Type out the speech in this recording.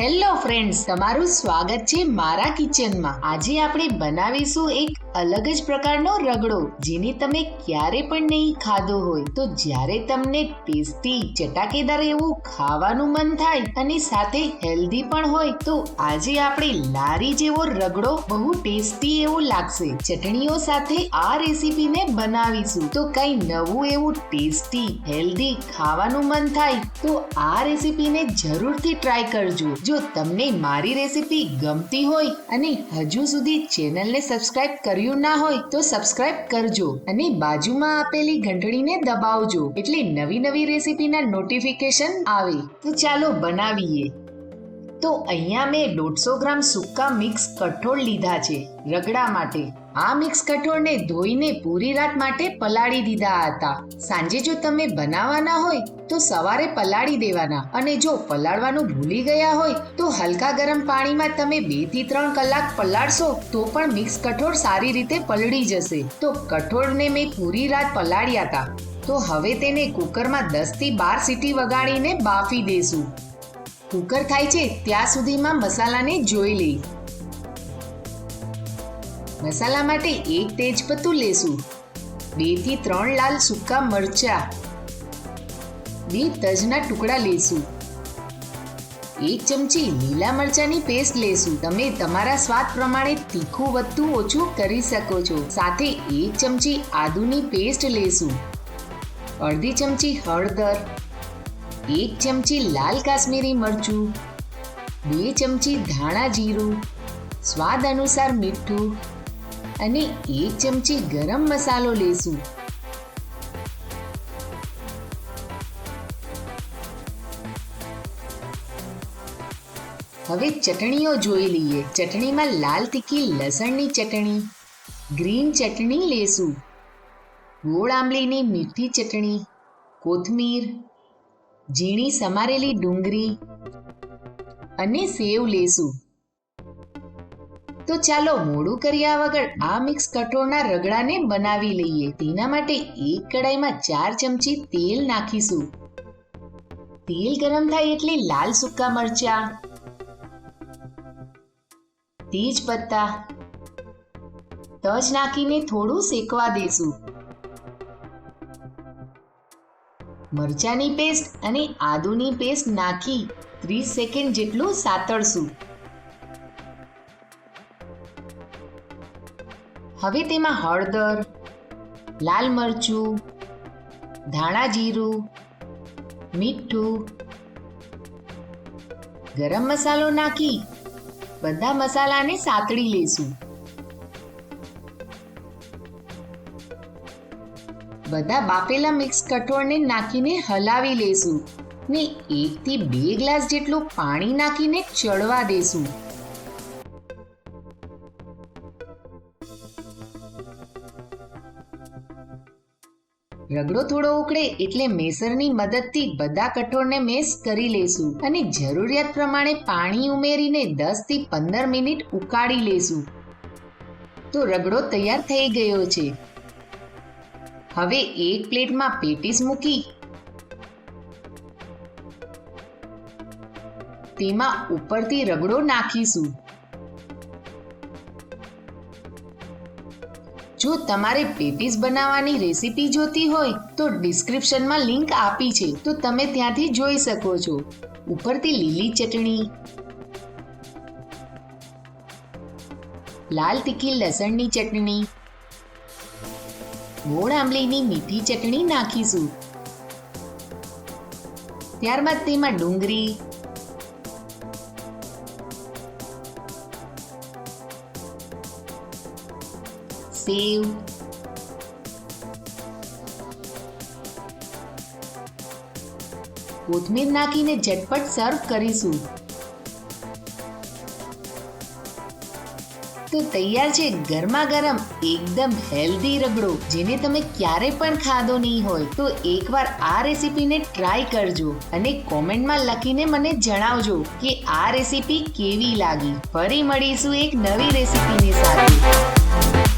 Hello friends તમારું સ્વાગત છે મારા કિચનમાં. આજે આપણે બનાવીશું એક અલગ જ પ્રકારનો રગડો, જેને તમે ક્યારે પણ નહીં ખાધો હોય. તો જ્યારે તમને ટેસ્ટી, ચટાકેદાર એવું ખાવાનું મન થાય અને સાથે હેલ્ધી પણ હોય, તો આજે આપણે લારી જેવો રગડો બહુ ટેસ્ટી એવો લાગશે. ચટણીઓ સાથે આ રેસીપીને બનાવીશું. તો કઈ નવું એવું ટેસ્ટી હેલ્ધી ખાવાનું મન થાય, તો આ રેસીપીને જરૂરથી ટ્રાય કરજો. જો તમને મારી રેસીપી ગમતી હોય અને હજુ સુધી ચેનલને સબસ્ક્રાઇબ કર્યું ના હોય તો સબસ્ક્રાઇબ કરજો અને બાજુમાં આપેલી ઘંટડીને દબાવજો એટલે નવી નવી રેસીપીના નોટિફિકેશન આવે. તો ચાલો બનાવીએ. તો અહીંયા મેં દોઢસો ગ્રામ સૂકા મિક્સ કઠોળ લીધા છે રગડા માટે. આ મિક્સ કઠોળને ધોઈને પૂરી રાત માટે પલાળી દીધા હતા. સાંજે જો તમે બનાવવાના હોય, તો સવારે પલાળી દેવાના. અને જો પલાળવાનું ભૂલી ગયા હોય, તો હલકા ગરમ પાણીમાં તમે બેથી ત્રણ કલાક પલાળશો, તો પણ મિક્સ કઠોળ સારી રીતે પલળી જશે. તો કઠોળને મેં પૂરી રાત પલાળ્યા હતા તો હવે તેને કુકરમાં દસથી બાર સીટી વગાડીને બાફી દેશું. કુકર થાય છે, ત્યાં સુધીમાં મસાલાને જોઈ લઈ. મસાલા માટે એક તેજપત્તું લેશું. બેથી ત્રણ લાલ સૂકા મરચા. બે તજના ટુકડા લેશું. એક ચમચી લીલા મરચાની પેસ્ટ લેશું. તમે તમારા સ્વાદ પ્રમાણે તીખું વધતું ઓછું કરી શકો છો. સાથે એક ચમચી આદુની પેસ્ટ લેશું. અડધી ચમચી હળદર. એક ચમચી લાલ કાશ્મીરી મરચું. બે ચમચી ધાણા જીરું. સ્વાદ અનુસાર મીઠું. અને એક ચમચી ગરમ મસાલો લેશું. હવે ચટણીઓ જોઈ લઈએ. ચટણીમાં લાલ તીખી લસણની ચટણી, ગ્રીન ચટણી લેશું. ગોળ આંબલીની મીઠી ચટણી, કોથમીર, ઝીણી સમારેલી ડુંગળી અને સેવ લેશું. તો ચાલો મોડું કર્યા વગર આ મિક્સ કઠોળના રગડાને બનાવી લઈએ. તેના માટે એક કડાઈમાં ચાર ચમચી તેલ નાખીશું. તેલ ગરમ થાય એટલે લાલ સૂકા મરચા, તેજ પત્તા, તજ નાખીને થોડું શેકવા દેશું. મરચાની પેસ્ટ અને આદુની પેસ્ટ નાખી ત્રીસ સેકન્ડ જેટલું સાતળશું. હવે તેમાં હળદર, લાલ મરચું, ધાણા જીરું, મીઠું, ગરમ મસાલો નાખી બધા મસાલાને સાતળી લેશું બધા બાફેલા મિક્સ કઠોળને નાખીને હલાવી લેશું ને એક થી બે ગ્લાસ જેટલું પાણી નાખીને ચડવા દેશું. રગડો થોડો ઉકળે એટલે મેસરની મદદથી બધા કઠોળને મેસ કરી લેશું અને જરૂરિયાત પ્રમાણે પાણી ઉમેરીને દસથી પંદર મિનિટ ઉકાળી લેશું. તો રગડો તૈયાર થઈ ગયો છે. હવે એક પ્લેટમાં પેટીસ મૂકી. તેમાં ઉપરથી રગડો નાખીશું. જો તમારે પેટીસ બનાવવાની રેસીપી જોતી હોય, તો ડિસ્ક્રિપ્શનમાં લિંક આપી છે. તો તમે ત્યાંથી જોઈ શકો છો. ઉપરથી લીલી ચટણી, લાલ તીખી લસણની ચટણી, ગોળ આંબલીની મીઠી ચટણી નાખીશું. ત્યારબાદ તેમાં ડુંગળી સેવ કોથમીર નાખીને ઝટપટ સર્વ કરીશું. તો તૈયાર છે ગરમા ગરમ એકદમ હેલ્ધી રગડો, જેને તમે ક્યારે પણ ખાધો નહીં હોય, તો એકવાર આ રેસીપીને ટ્રાય કરજો અને કોમેન્ટમાં લખીને મને જણાવજો કે આ રેસીપી કેવી લાગી. ફરી મળીશું એક નવી રેસીપીની સાથે.